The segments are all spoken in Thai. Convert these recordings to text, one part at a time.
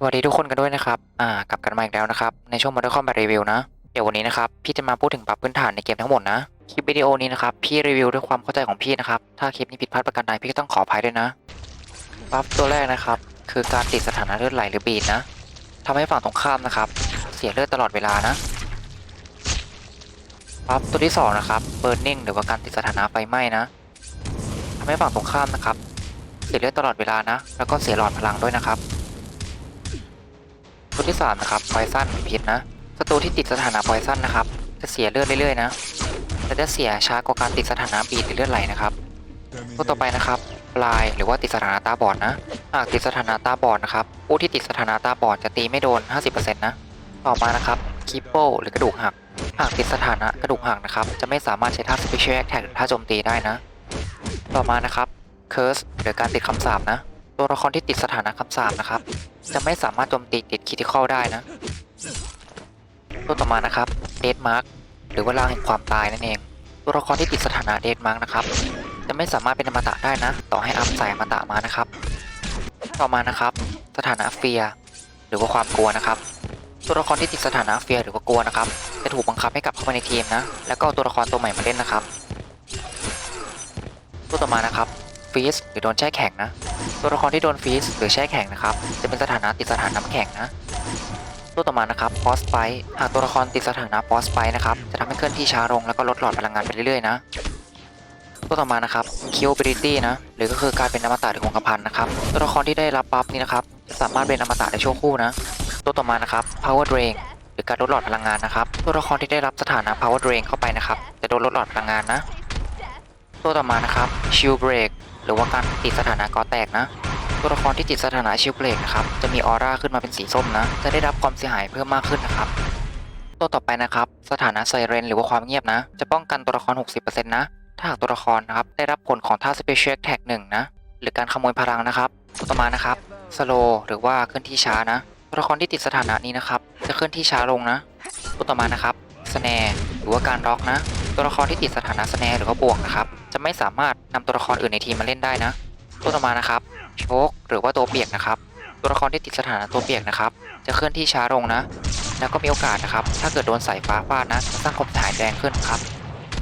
สวัสดีทุกคนกันด้วยนะครับ อ่า กลับกันมาอีกแล้วนะครับ ในช่วง Model Combat Review นะ เดี๋ยววันนี้นะครับ พี่จะมาพูดถึงปรับพื้นฐานในเกมทั้งหมดนะ คลิปวิดีโอนี้นะครับ พี่รีวิวด้วยความเข้าใจของพี่นะครับ ถ้าคลิปนี้ผิดพลาดประการใดพี่ก็ต้องขออภัยด้วยนะบัฟตัวแรกนะครับ คือการติดสถานะเลือดไหลหรือบีดนะทำให้ฝั่งตรงข้ามนะครับ เสียเลือดตลอดเวลานะบัฟตัวที่สองนะครับ Burning หรือว่าการติดสถานะไฟไหม้นะทำให้ฝั่งตรงข้ามนะครับ เสียเลือดตลอดเวลานะ แล้วก็เสียหลอดพลังด้วยนะครับ ตัวที่สามนะครับพอยซันพิษนะศัตรูที่ติดสถานะพอยซันนะครับ จะเสียเลือดเรื่อยๆนะแต่จะเสียช้ากว่าการติดสถานะบีดหรือเลือดไหลนะครับตัวต่อไปนะครับปลายหรือว่าติดสถานะตาบอดนะ หากติดสถานะตาบอดนะครับ ผู้ที่ติดสถานะตาบอดจะตีไม่โดน 50%นะ ต่อมานะครับคิปโปหรือกระดูกหัก หากติดสถานะกระดูกหักนะครับ จะไม่สามารถใช้ท่า Special Attack หรือท่าโจมตีได้นะ ต่อมานะครับ Curse หรือการติดคำสาปนะ ตัวละครที่ติดสถานะคำสาปนะครับ จะไม่สามารถโจมตีติดคิติคอลได้นะ ตัวต่อมานะครับเดดมาร์กหรือว่าลางแห่งความตายนั่นเอง ตัวละครที่ติดสถานะเดดมาร์กนะครับ จะไม่สามารถเป็นอมตะได้นะ ต่อให้อัพใส่อมตะมานะครับ ต่อมานะครับ สถานะเฟียหรือว่าความกลัวนะครับตัวละครที่ติดสถานะเฟียหรือว่ากลัวนะครับจะถูกบังคับให้กลับเข้ามาในทีมนะแล้วก็เอาตัวละครตัวใหม่มาเล่นนะครับ ตัวต่อมานะครับฟีสหรือโดนแช่แข็งนะ ตัวละครที่โดนฟรีซหรือแช่แข็งนะครับ จะเป็นสถานะติดสถานะน้ำแข็งนะตัวต่อมานะครับพอสไปหากตัวละครติดสถานะพอสไปนะครับ จะทำให้เคลื่อนที่ช้าลงแล้วก็ลดหลอดพลังงานไปเรื่อยๆนะ ตัวต่อมานะครับคิวบิลิตี้นะ หรือก็คือการเป็นอมตะหรือคงกระพันนะครับ ตัวละครที่ได้รับบัฟนี้นะครับจะสามารถเป็นอมตะได้ชั่วครู่นะ ตัวต่อมานะครับ power drain หรือการลดหลอดพลังงานนะครับ ตัวละครที่ได้รับสถานะ power drain เข้าไปนะครับ จะโดนลดหลอดพลังงานนะ ตัวต่อมานะครับ shield break หรือว่าการติดสถานะก่อแตกนะ ตัวละครที่ติดสถานะชิลเบรกนะครับจะมีออร่าขึ้นมาเป็นสีส้มนะ จะได้รับความเสียหายเพิ่มมากขึ้นนะครับ ตัวต่อไปนะครับ สถานะไซเรนหรือว่าความเงียบนะ จะป้องกันตัวละคร 60%นะถ้าหากตัวละครนะครับได้รับผลของท่า Special Attack 1นะหรือการขโมยพลังนะครับตัวต่อมานะครับสโลหรือว่าเคลื่อนที่ช้านะตัวละครที่ติดสถานะนี้นะครับ จะเคลื่อนที่ช้าลงนะ ตัวต่อมานะครับสแนร์หรือว่าการล็อกนะ ตัวละครที่ติดสถานะสแนร์หรือว่าบวกนะครับ จะไม่สามารถนำตัวละครอื่นในทีมมาเล่นได้นะตัวต่อมานะครับ โชคหรือว่าตัวเปียกนะครับ ตัวละครที่ติดสถานะตัวเปียกนะครับ จะเคลื่อนที่ช้าลงนะ แล้วก็มีโอกาสนะครับ ถ้าเกิดโดนสายฟ้าฟาดนะจะสร้างความเสียหายแรงขึ้นครับ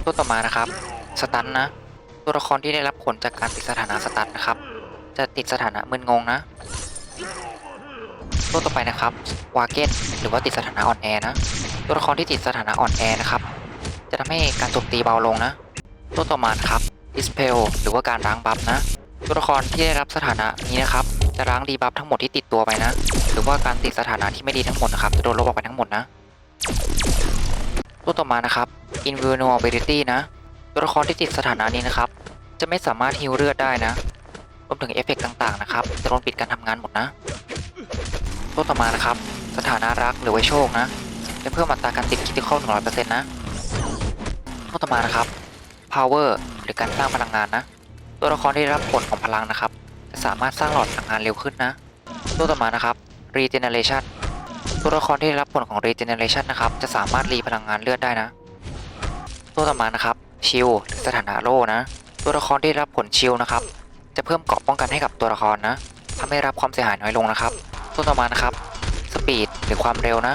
ตัวต่อมานะครับ สตันนะ ตัวละครที่ได้รับผลจากการติดสถานะสตันนะครับ จะติดสถานะมึนงงนะ ตัวต่อไปนะครับ วาเกนหรือว่าติดสถานะอ่อนแอนะ ตัวละครที่ติดสถานะอ่อนแอนะครับ จะทำให้การโจมตีเบาลงนะ ตัวต่อมาครับ dispel หรือว่าการล้างบัฟนะ ตัวละครที่ได้รับสถานะนี้นะครับ จะล้างดีบัฟทั้งหมดที่ติดตัวไปนะ หรือว่าการติดสถานะที่ไม่ดีทั้งหมดนะครับ จะโดนลบออกไปทั้งหมดนะ ตัวต่อมานะครับ invulnerability นะ ตัวละครที่ติดสถานะนี้นะครับ จะไม่สามารถฮิวเลือดได้นะ รวมถึงเอฟเฟกต์ต่างๆนะครับ จะโดนปิดการทำงานหมดนะ ตัวต่อมานะครับ สถานะรักหรือว่าโชคนะจะเพิ่มอัตราการติดคิติคอล100%นะ ตัวต่อมานะครับ power หรือการสร้างพลังงานนะ ตัวละครที่ได้รับผลของพลังนะครับ จะสามารถสร้างหลอดพลังงานเร็วขึ้นนะ ตัวต่อมานะครับ regeneration ตัวละครที่ได้รับผลของ regeneration นะครับ จะสามารถรีพลังงานเลือดได้นะ ตัวต่อมานะครับ shield หรือสถานะโล่นะ ตัวละครที่ได้รับผล shield นะครับ จะเพิ่มเกราะป้องกันให้กับตัวละครนะทำให้รับความเสียหายน้อยลงนะครับ ตัวต่อมานะครับ speed หรือความเร็วนะ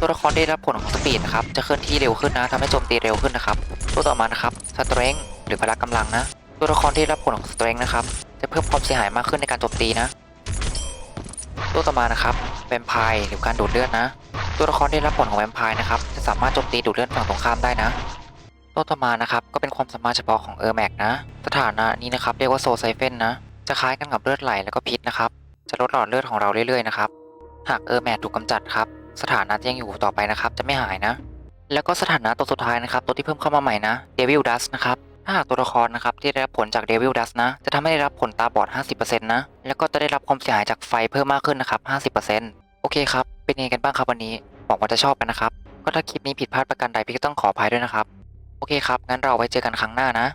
ตัวละครที่ได้รับผลของ speed นะครับ จะเคลื่อนที่เร็วขึ้นนะทำให้โจมตีเร็วขึ้นนะครับ ตัวต่อมานะครับ strength หรือพละกำลังนะ ตัวละครที่รับผลของ strength นะครับ จะเพิ่มความเสียหายมากขึ้นในการโจมตีนะ ตัวต่อมานะครับ vampire หรือการดูดเลือดนะ ตัวละครที่รับผลของ vampire นะครับ จะสามารถโจมตีดูดเลือดฝั่งตรงข้ามได้นะ ตัวต่อมานะครับ ก็เป็นความสามารถเฉพาะของ e r m a c นะ สถานะนี้นะครับเรียกว่า soul siphon นะ จะคล้ายกันกับเลือดไหลแล้วก็พิษนะครับ จะลดหลอดเลือดของเราเรื่อยๆนะครับ หาก e r m a c ถูกกำจัดครับ สถานะยังอยู่ต่อไปนะครับ จะไม่หายนะ แล้วก็สถานะตัวสุดท้ายนะครับ ตัวที่เพิ่มเข้ามาใหม่นะ Devil Dust นะครับถ้าหากตัวละครนะครับที่ได้รับผลจาก Devil Dust นะ จะทำให้ได้รับผลตาบอด 50%นะ แล้วก็จะได้รับความเสียหายจากไฟเพิ่มมากขึ้นนะครับ 50%โอเคครับ เป็นยังไงกันบ้างครับวันนี้หวังว่าจะชอบกันนะครับ ก็ถ้าคลิปนี้ผิดพลาดประการใดพี่ก็ต้องขออภัยด้วยนะครับ โอเคครับ งั้นเราไว้เจอกันครั้งหน้านะ